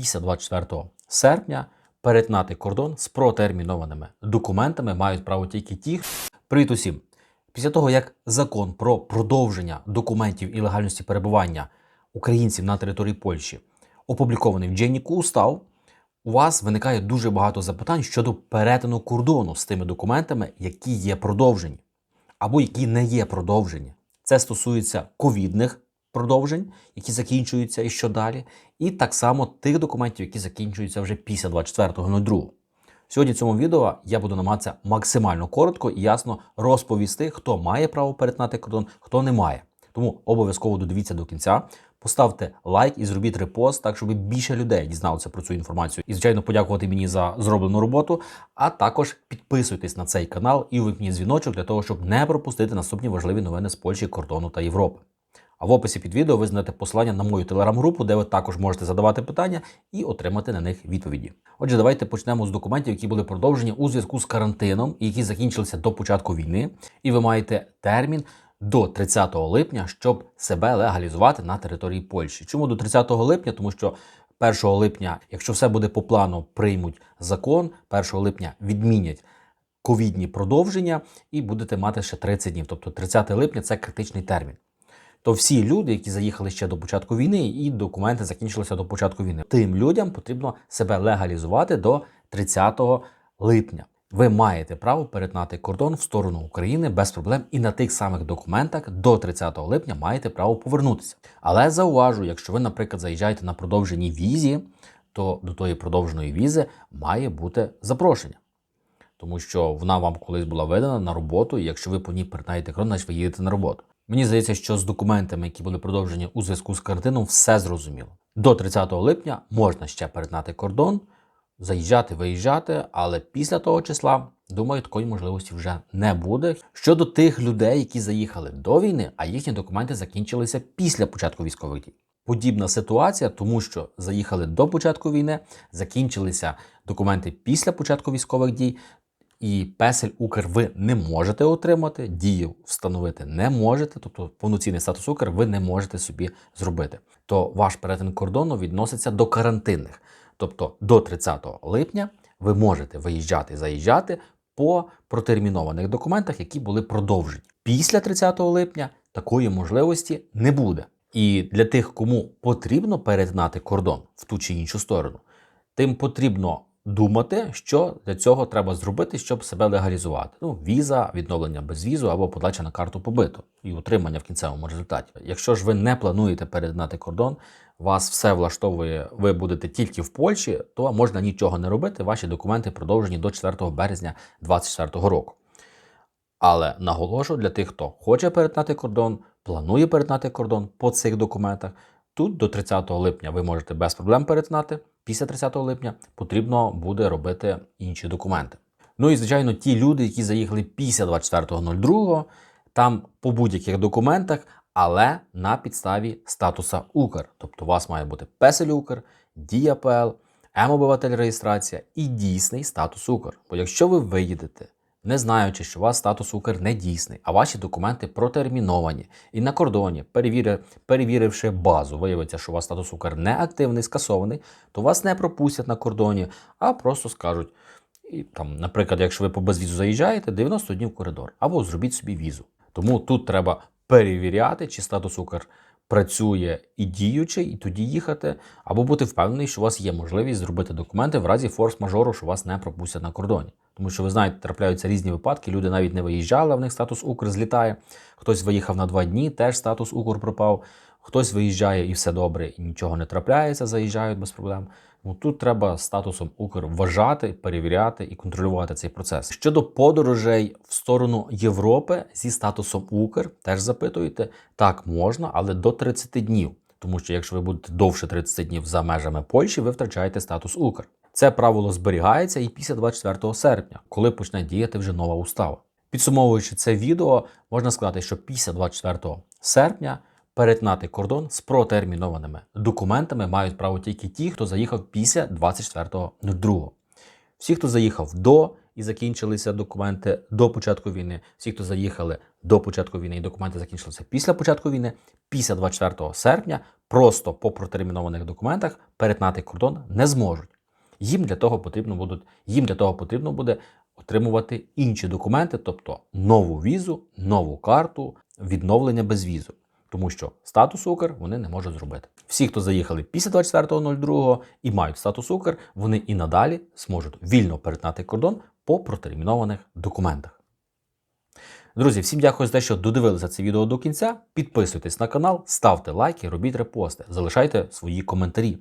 після 24 серпня перетнати кордон з протермінованими документами мають право тільки ті. Привіт усім! Після того, як закон про продовження документів і легальності перебування українців на території Польщі опублікований в Дженніку устав, у вас виникає дуже багато запитань щодо перетину кордону з тими документами, які є продовжені, або які не є продовжені. Це стосується ковідних продовжень, які закінчуються і що далі, і так само тих документів, які закінчуються вже після 24.02. Сьогодні в цьому відео я буду намагатися максимально коротко і ясно розповісти, хто має право перетинати кордон, хто не має. Тому обов'язково додивіться до кінця. Поставте лайк і зробіть репост, так щоб більше людей дізналося про цю інформацію. І, звичайно, подякувати мені за зроблену роботу. А також підписуйтесь на цей канал і вимкніть дзвіночок для того, щоб не пропустити наступні важливі новини з Польщі, кордону та Європи. А в описі під відео ви знайдете посилання на мою телеграм-групу, де ви також можете задавати питання і отримати на них відповіді. Отже, давайте почнемо з документів, які були продовжені у зв'язку з карантином які закінчилися до початку війни. І ви маєте термін до 30 липня, щоб себе легалізувати на території Польщі. Чому до 30 липня? Тому що 1 липня, якщо все буде по плану, приймуть закон, 1 липня відмінять. Ковідні продовження, і будете мати ще 30 днів. Тобто 30 липня це критичний термін то всі люди, які заїхали ще до початку війни, і документи закінчилися до початку війни, тим людям потрібно себе легалізувати до 30 липня. Ви маєте право перетнати кордон в сторону України без проблем, і на тих самих документах до 30 липня маєте право повернутися. Але зауважу, якщо ви, наприклад, заїжджаєте на продовженій візі, то до тої продовженої візи має бути запрошення. Тому що вона вам колись була видана на роботу, і якщо ви по ній перетнаєте кордон, значить ви їдете на роботу. Мені здається, що з документами, які були продовжені у зв'язку з карантином, все зрозуміло. До 30 липня можна ще перетнати кордон, заїжджати, виїжджати, але після того числа, думаю, такої можливості вже не буде. Щодо тих людей, які заїхали до війни, а їхні документи закінчилися після початку військових дій. Подібна ситуація, тому що заїхали до початку війни, закінчилися документи після початку військових дій, і песель Укр ви не можете отримати, дію встановити не можете, тобто повноцінний статус Укр ви не можете собі зробити. То ваш перетин кордону відноситься до карантинних. Тобто до 30 липня ви можете виїжджати заїжджати по протермінованих документах, які були продовжені. Після 30 липня такої можливості не буде. І для тих, кому потрібно перетинати кордон в ту чи іншу сторону, тим потрібно думати, що для цього треба зробити, щоб себе легалізувати. Ну, віза, відновлення безвізу або подача на карту побиту і утримання в кінцевому результаті. Якщо ж ви не плануєте перетинати кордон, вас все влаштовує, ви будете тільки в Польщі, то можна нічого не робити. Ваші документи продовжені до 4 березня 2024 року. Але наголошу для тих, хто хоче перетинати кордон, планує перетинати кордон по цих документах. Тут до 30 липня ви можете без проблем перетинати. Після 30 липня потрібно буде робити інші документи. Ну і звичайно, ті люди, які заїхали після 24.02, там по будь-яких документах, але на підставі статуса Укр. Тобто у вас має бути Песель Укр, Дія ПЛ, М-обиватель реєстрація і дійсний статус Укр. Бо якщо ви виїдете не знаючи, що у вас статус Укр не дійсний, а ваші документи протерміновані. І на кордоні, перевіривши базу, виявиться, що у вас статус Укр не активний, скасований, то вас не пропустять на кордоні, а просто скажуть. І там, Наприклад, якщо ви по безвізу заїжджаєте, 90 днів коридор, або зробіть собі візу. Тому тут треба перевіряти, чи статус Укр працює і діючий, і тоді їхати, або бути впевнений, що у вас є можливість зробити документи в разі форс-мажору, що вас не пропустять на кордоні. Тому що ви знаєте, трапляються різні випадки. Люди навіть не виїжджали, в них статус Укр злітає. Хтось виїхав на два дні, теж статус Укр пропав. Хтось виїжджає і все добре, і нічого не трапляється, заїжджають без проблем. Ну тут треба статусом Укр вважати, перевіряти і контролювати цей процес. Щодо подорожей в сторону Європи зі статусом Укр, теж запитуєте, так можна, але до 30 днів. Тому що якщо ви будете довше 30 днів за межами Польщі, ви втрачаєте статус Укр. Це правило зберігається і після 24 серпня, коли почне діяти вже нова устава. Підсумовуючи це відео, можна сказати, що після 24 серпня перетнати кордон з протермінованими документами мають право тільки ті, хто заїхав після 24.02. Всі, хто заїхав до і закінчилися документи до початку війни, всі, хто заїхали до початку війни і документи закінчилися після початку війни, після 24 серпня просто по протермінованих документах перетнати кордон не зможуть. Їм для того потрібно будуть, їм для того потрібно буде отримувати інші документи, тобто нову візу, нову карту, відновлення безвізу. Тому що статус Укр вони не можуть зробити. Всі, хто заїхали після 24.02 і мають статус Укр, вони і надалі зможуть вільно перетнати кордон по протермінованих документах. Друзі, всім дякую за те, що додивилися це відео до кінця. Підписуйтесь на канал, ставте лайки, робіть репости, залишайте свої коментарі.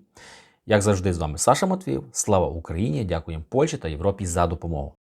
Як завжди, з вами Саша Матвіїв. Слава Україні! Дякуємо Польщі та Європі за допомогу.